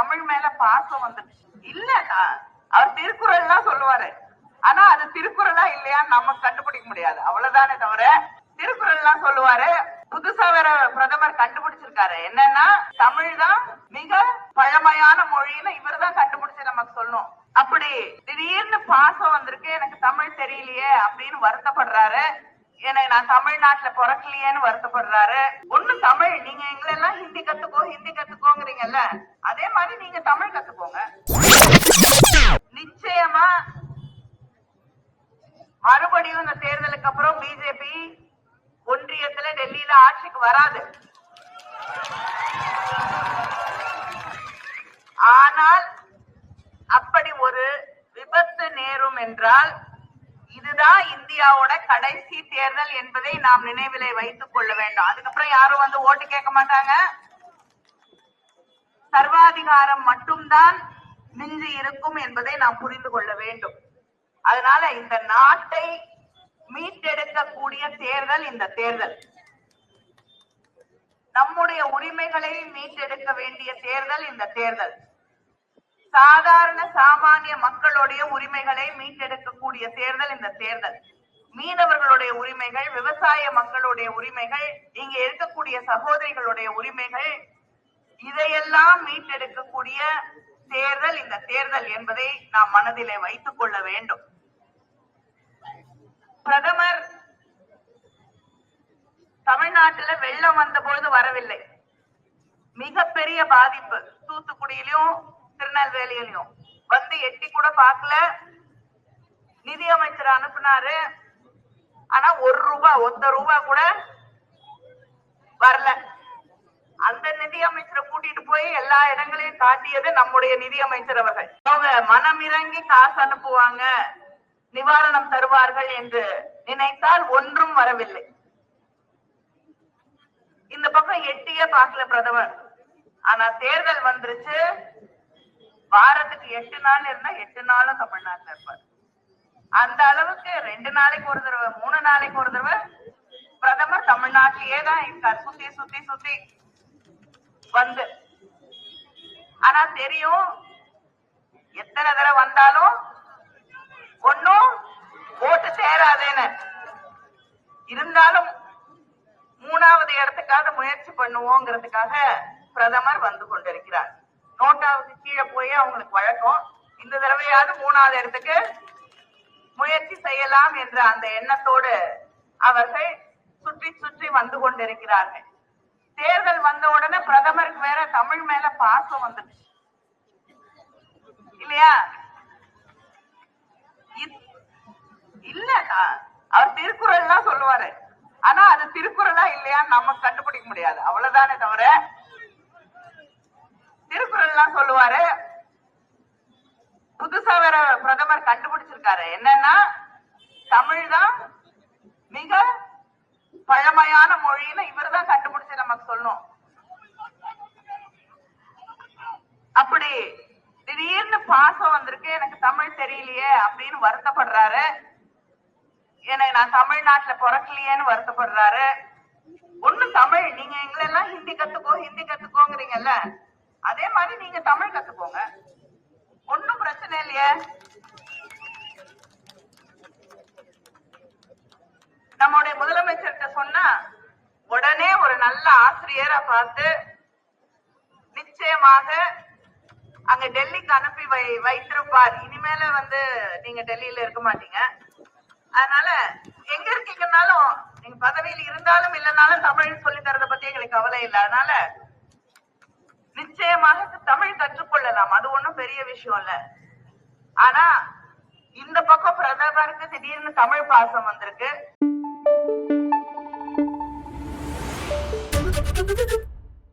தமிழ் மேல பாசம் வந்துடுச்சு இல்லக்கா அவர் திருக்குறள் எல்லாம் சொல்லுவாரு. ஆனா அது திருக்குறளா இல்லையான்னு நம்ம கண்டுபிடிக்க முடியாது. அவ்வளவுதானே தவிர திருக்குறள் எல்லாம் சொல்லுவாரு. புதுசா வேற பிரதமர் கண்டுபிடிச்சிருக்காரு. என்னன்னா தமிழ் தான் மிக பழமையான மொழின்னு இவர் தான் கண்டுபிடிச்சு நமக்கு சொல்லணும். அப்படி திடீர்னு பாசம் வந்திருக்கு எனக்கு தமிழ் தெரியலையே அப்படின்னு வருத்தப்படுறாரு. என்ன நான் தமிழ்நாட்டுல பிறக்கலையேன்னு வருத்தப்படுறாரு. ஒண்ணு தமிழ் நீங்க எங்களெல்லாம் ஹிந்தி கத்துக்கோ ஹிந்தி கத்துக்கோங்கிறீங்கல்ல அதே மாதிரி நீங்க தமிழ் கத்துக்கோங்க. நிச்சயமா மறுபடியும் இந்த தேர்தலுக்கு அப்புறம் பிஜேபி ஒன்றியத்துல டெல்லியில ஆட்சிக்கு வராது. ஆனால் அப்படி ஒரு விபத்து நேரும் என்றால் இதுதான் இந்தியாவோட கடைசி தேர்தல் என்பதை நாம் நினைவிலே வைத்துக் கொள்ள வேண்டும். அதுக்கப்புறம் யாரும் வந்து ஓட்டு கேட்க மாட்டாங்க. சர்வாதிகாரம் மட்டும்தான் மிஞ்சி இருக்கும் என்பதை நாம் புரிந்து கொள்ள வேண்டும். அதனால இந்த நாட்டை மீட்டெடுக்கக்கூடிய தேர்தல் இந்த தேர்தல். நம்முடைய உரிமைகளை மீட்டெடுக்க வேண்டிய தேர்தல் இந்த தேர்தல். சாதாரண சாமானிய மக்களுடைய உரிமைகளை மீட்டெடுக்கக்கூடிய தேர்தல் இந்த தேர்தல். மீனவர்களுடைய உரிமைகள் விவசாய மக்களுடைய உரிமைகள் இங்க இருக்கக்கூடிய சகோதரிகளுடைய உரிமைகள் இதையெல்லாம் மீட்டெடுக்கக்கூடிய தேர்தல் இந்த தேர்தல் என்பதை நாம் மனதிலே வைத்துக் கொள்ள வேண்டும். பிரதமர் தமிழ்நாட்டுல வெள்ளம் வந்த பொழுது வரவில்லை. மிகப்பெரிய பாதிப்பு. தூத்துக்குடியிலும் திருநெல்வேலியிலும் வந்து எட்டி கூட பார்க்கல. நிதி அமைச்சர் அனுப்புனாரு. ஆனா ஒரு ரூபா ஒத்த ரூபா கூட வரல. அந்த நிதி அமைச்சரை கூட்டிட்டு போய் எல்லா இடங்களையும் காட்டியது நம்முடைய நிதி அமைச்சர் அவர்கள். அவங்க மனம் இறங்கி காசு அனுப்புவாங்க. நிவாரணம் தருவார்கள் என்று நினைத்தால் ஒன்றும் வரவில்லை. இந்த பக்கம் எட்டியே பார்க்கல பிரதமர். ஆனா தேர்தல் வந்துருச்சு. வாரத்துக்கு எட்டு நாள் இருந்தா எட்டு நாளும் தமிழ்நாட்டுல இருப்பார். அந்த அளவுக்கு ரெண்டு நாளைக்கு ஒரு தடவை மூணு நாளைக்கு ஒரு தடவை பிரதமர் தமிழ்நாட்டிலேயே தான் இருக்கார். சுத்தி சுத்தி சுத்தி வந்து. ஆனா தெரியும் எத்தனை தடவை வந்தாலும் ஒன்னும் ஓட்டு சேராதேன்னு. இருந்தாலும் மூணாவது இடத்துக்காக முயற்சி பண்ணுவோங்கிறதுக்காக பிரதமர் வந்து கொண்டிருக்கிறார். நோட்டாவுக்கு கீழே போய் அவங்களுக்கு வழக்கம். இந்த தடவையாவது மூணாவது இடத்துக்கு முயற்சி செய்யலாம் என்ற அந்த எண்ணத்தோடு அவர்கள் சுற்றி சுற்றி வந்து கொண்டிருக்கிறார்கள். தேர்தல் வந்த உடனே பிரதமருக்கு வேற தமிழ் மேல பாசம் வந்துடுச்சு. இல்லையா? இல்ல இல்லக்கா அவர் திருக்குறள்லாம் சொல்லுவாரு. ஆனா அது திருக்குறளா இல்லையான்னு நம்ம கண்டுபிடிக்க முடியாது. அவ்வளவுதானே தவிர திருக்குறள்லாம் சொல்லுவாரு. புதுசா வேற பிரதமர் கண்டுபிடிச்சிருக்காரு. என்னன்னா தமிழ் தான் மிக பழமையான மொழின்னு இவர் தான் கண்டுபிடிச்சு நமக்கு சொல்லணும். அப்படி திடீர்னு பாசம் வந்திருக்கு எனக்கு தமிழ் தெரியலையே அப்படின்னு வருத்தப்படுறாரு. எனக்கு நான் தமிழ்நாட்டுல பிறக்கலையேன்னு வருத்தப்படுறாரு. ஒண்ணு தமிழ் நீங்க எங்களெல்லாம் ஹிந்தி கத்துக்கோ ஹிந்தி கத்துக்கோங்கிறீங்கல்ல? அதே மாதிரி நீங்க தமிழ் கத்துக்கோங்க. ஒன்னும் பிரச்சனை இல்லையே. நம்முடைய முதலமைச்சர்கிட்ட சொன்னா உடனே ஒரு நல்ல ஆசிரியரை பார்த்து நிச்சயமாக அங்க டெல்லிக்கு அனுப்பி வை வைத்திருப்பார். இனிமேல வந்து நீங்க டெல்லியில இருக்க மாட்டீங்க. அதனால எங்க இருக்கீங்கன்னாலும் நீங்க பதவியில் இருந்தாலும் இல்லைனாலும் தமிழ் சொல்லி தரத பத்தி எங்களுக்கு கவலை இல்லை. அதனால நிச்சயமாக தமிழ் கற்றுக்கொள்ளலாம். அது ஒண்ணும் பெரிய விஷயம் இல்ல. ஆனா இந்த பக்கம் பிரதமருக்கு திடீர்னு தமிழ் பாசம் வந்திருக்கு.